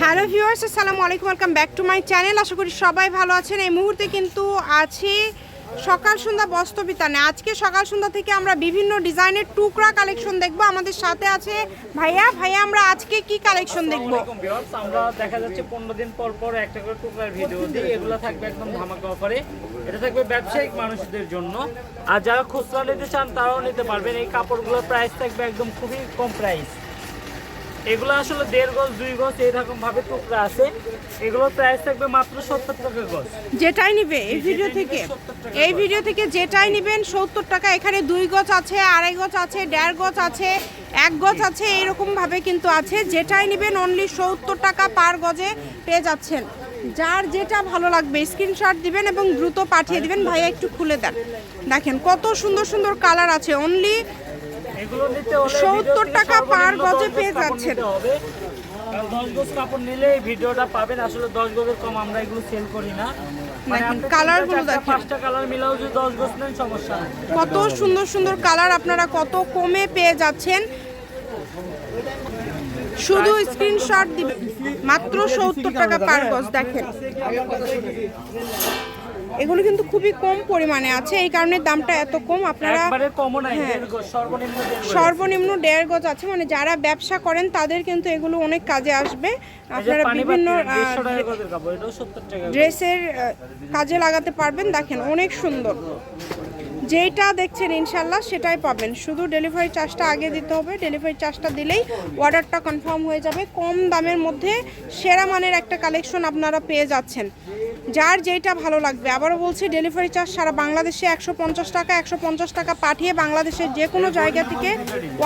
Hello viewers আসসালামু আলাইকুম welcome back to my channel. আশা করি সবাই ভালো আছেন। এই মুহূর্তে কিন্তু আছি সকাল সন্ধ্যা বস্ত্রবিতানে। আজকে সকাল সন্ধ্যা থেকে আমরা বিভিন্ন ডিজাইনের টুকরা কালেকশন দেখব। আমাদের সাথে আছে ভাইয়া। ভাইয়া আমরা আজকে কি কালেকশন দেখব? আমরা দেখা যাচ্ছে পনেরো দিন পর পর একটা করে টুকরার ভিডিও দিই এগুলো থাকবে একদম ধামাকা অফারে এটা থাকবে ব্যবসায়িক মানুষদের জন্য। আর যারা খুচরা নিতে চান তারাও নিতে পারবেন। এই কাপড়গুলোর প্রাইস থাকবে একদম খুবই কম প্রাইস এগুলো আসলে দেড় গজ দুই গজ এইরকম ভাবে টুকরা আছে। এগুলোর প্রাইস থাকবে মাত্র সত্তর টাকা গজ। যেটাই নিবে এই ভিডিও থেকে। এই ভিডিও থেকে যেটাই নেবেন সত্তর টাকা। এখানে দুই গজ আছে আড়াই গজ আছে দেড় গজ আছে এক গজ আছে এইরকম ভাবে কিন্তু আছে। যেটাই নেবেন অনলি সত্তর টাকা পার গজে পেয়ে যাচ্ছেন। যার যেটা ভালো লাগবে স্ক্রিনশট দিবেন এবং দ্রুত পাঠিয়ে দিবেন। ভাইয়া একটু খুলে দেন। দেখেন কত সুন্দর সুন্দর কালার আছে। অনলি 70 টাকা পার গজে পেয়ে যাচ্ছেন। দশ গজ কাপড় নিলে এই ভিডিওটা পাবেন। আসলে দশ গজের কম আমরা এগুলো সেল করি না। মানে দেখেন, আপনি কালারগুলো দেখেন। পাঁচটা কালার মিলাও যদি দশ গজ নেন সমস্যা কত সুন্দর সুন্দর কালার আপনারা কত কমে পেয়ে যাচ্ছেন? শুধু স্ক্রিনশট দিবেন মাত্র সত্তর টাকা পার গজ দেখেন। এগুলো কিন্তু খুবই কম পরিমাণে আছে। এই কারণে দামটা এত কম। আপনারা হ্যাঁ। সর্বনিম্ন দেড় গজ। আছে। মানে যারা ব্যবসা করেন তাদের কিন্তু এগুলো অনেক কাজে আসবে। আপনারা বিভিন্ন বাতি, আহ, 150 টাকা গজের কাপড়, এটাও 70 টাকা গজ। ড্রেসের কাজে লাগাতে পারবেন। দেখেন অনেক সুন্দর। যেটা দেখছেন ইনশাল্লাহ সেটাই পাবেন। শুধু ডেলিভারি চার্জটা আগে দিতে হবে। ডেলিভারি চার্জটা দিলেই অর্ডারটা কনফার্ম হয়ে যাবে। কম দামের মধ্যে সেরা মানের একটা কালেকশন আপনারা পেয়ে যাচ্ছেন। যার যেইটা ভালো লাগবে। আবারও বলছি ডেলিভারি চার্জ সারা বাংলাদেশে একশো পঞ্চাশ টাকা, একশো পঞ্চাশ টাকা পাঠিয়ে বাংলাদেশের যে কোনো জায়গা থেকে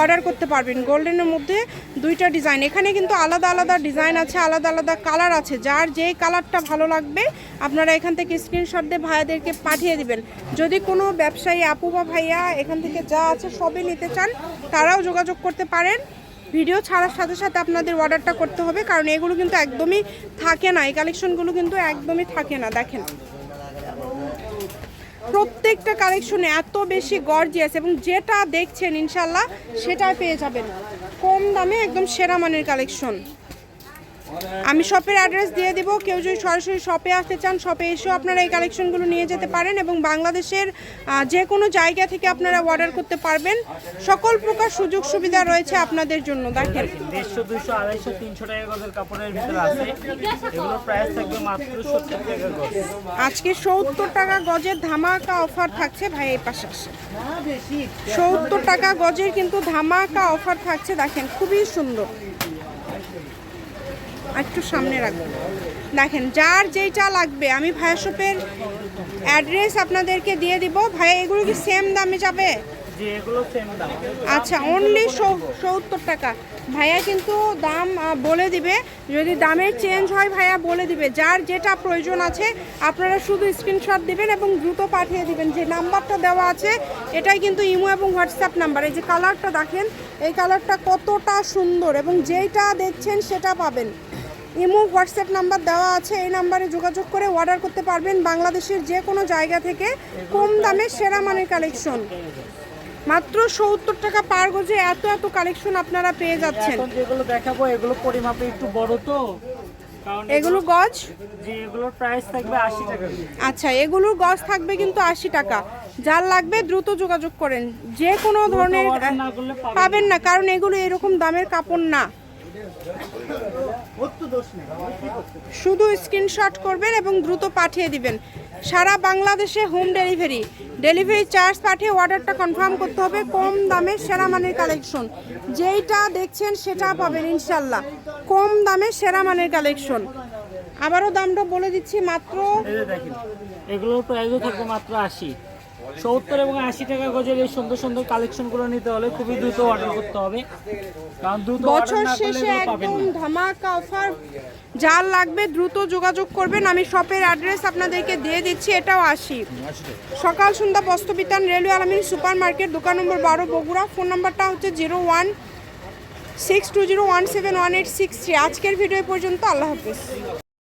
অর্ডার করতে পারবেন। গোল্ডেনের মধ্যে দুইটা ডিজাইন এখানে কিন্তু আলাদা আলাদা ডিজাইন আছে, আলাদা আলাদা কালার আছে। যার যেই কালারটা ভালো লাগবে, আপনারা এখান থেকে স্ক্রিনশট দিয়ে ভাইয়াদেরকে পাঠিয়ে দিবেন। যদি কোনো ব্যবসায়ী আপু বা ভাইয়া এখান থেকে যা আছে সবই নিতে চান, তারাও যোগাযোগ করতে পারেন। ভিডিও ছাড়ার সাথে সাথে আপনাদের অর্ডারটা করতে হবে, কারণ এগুলো কিন্তু একদমই থাকে না। এই কালেকশনগুলো কিন্তু একদমই থাকে না, দেখেন। প্রত্যেকটা কালেকশনে এত বেশি গর্জিয়াস এবং যেটা দেখছেন ইনশাল্লাহ, সেটাই পেয়ে যাবেন। কম দামে একদম সেরা মানের কালেকশন। আমি শপের অ্যাড্রেস দিয়ে দিব। কেউ যদি সরাসরি শপে আসতে চান শপে এসেও আপনারা এই কালেকশনগুলো নিয়ে যেতে পারেন এবং বাংলাদেশের যে কোনো জায়গা থেকে আপনারা অর্ডার করতে পারবেন। সকল প্রকার সুযোগ সুবিধা রয়েছে আপনাদের জন্য। দেখেন। দেড়শো, দুইশো, আড়াইশো, তিনশো টাকা গজের কাপড়ের ভিতরে আছে। এগুলোর price থাকবে মাত্র 70 টাকা গজ। আজকে সত্তর টাকা গজের ধামাকা অফার থাকছে। ভাই এই পাশে আসে সত্তর টাকা গজের কিন্তু ধামাকা অফার থাকছে। দেখেন খুবই সুন্দর। একটু সামনে রাখব। দেখেন, যার যেইটা লাগবে, আমি ভায়া শপের অ্যাড্রেস আপনাদেরকে দিয়ে দিব। ভাইয়া, এগুলো কি সেম দামে যাবে? আচ্ছা অনলি সত্তর টাকা। ভাইয়া কিন্তু দাম বলে দিবে। যদি দামের চেঞ্জ হয়, ভাইয়া বলে দিবে। যার যেটা প্রয়োজন আছে, আপনারা শুধু স্ক্রিনশট দিবেন এবং দ্রুত পাঠিয়ে দিবেন। যে নাম্বারটা দেওয়া আছে, এটাই কিন্তু ইমো এবং হোয়াটসঅ্যাপ নাম্বার। এই যে কালারটা দেখেন, এই কালারটা কতটা সুন্দর এবং যেইটা দেখছেন সেটা পাবেন। ইমো, হোয়াটসঅ্যাপ নাম্বার দেওয়া আছে, এই নাম্বারে যোগাযোগ করে অর্ডার করতে পারবেন বাংলাদেশের যে কোনো জায়গা থেকে কম দামে সেরা মানের কালেকশন মাত্র সত্তর টাকা পার গজে এত এত কালেকশন আপনারা পেয়ে যাচ্ছেন। এখন যেগুলো দেখাবো এগুলো পরিমাপে একটু বড় তো। এগুলো গজ? এগুলোর প্রাইস থাকবে আশি টাকা। আচ্ছা এগুলোর গজ থাকবে কিন্তু আশি টাকা। যার লাগবে দ্রুত যোগাযোগ করেন। যে কোনো ধরনের পাবেন না। কারণ এগুলো এরকম দামের কাপড় না। শুধু স্ক্রিনশট করবেন এবং দ্রুত পাঠিয়ে দিবেন। সারা বাংলাদেশে হোম ডেলিভারি ডেলিভারি চার্জ পাঠিয়ে অর্ডারটা কনফার্ম করতে হবে, কম দামে সেরা মানের কালেকশন যেইটা দেখছেন সেটা পাবেন ইনশাল্লাহ কম দামে সেরা মানের কালেকশন আবারও দামটা বলে দিচ্ছি মাত্র এগুলোর প্রাইসও থাকবে মাত্র আশি। সত্তর এবং আশি টাকা গজের এই সুন্দর সুন্দর কালেকশনগুলো নিতে হলে খুবই দ্রুত অর্ডার করতে হবে। কারণ দ্রুত বছর শেষে একদম ধামাকা অফার যার লাগবে দ্রুত যোগাযোগ করবেন। আমি শপের অ্যাড্রেস আপনাদেরকে দিয়ে দিচ্ছি এটাও আসি Sakal Sandhya Bastrabitan railway Alamin super market দোকান নম্বর বারো বগুড়া। ফোন নাম্বারটা হচ্ছে zero one six two zero one seven one eight six three. আজকের ভিডিও পর্যন্ত আল্লাহ হাফিজ।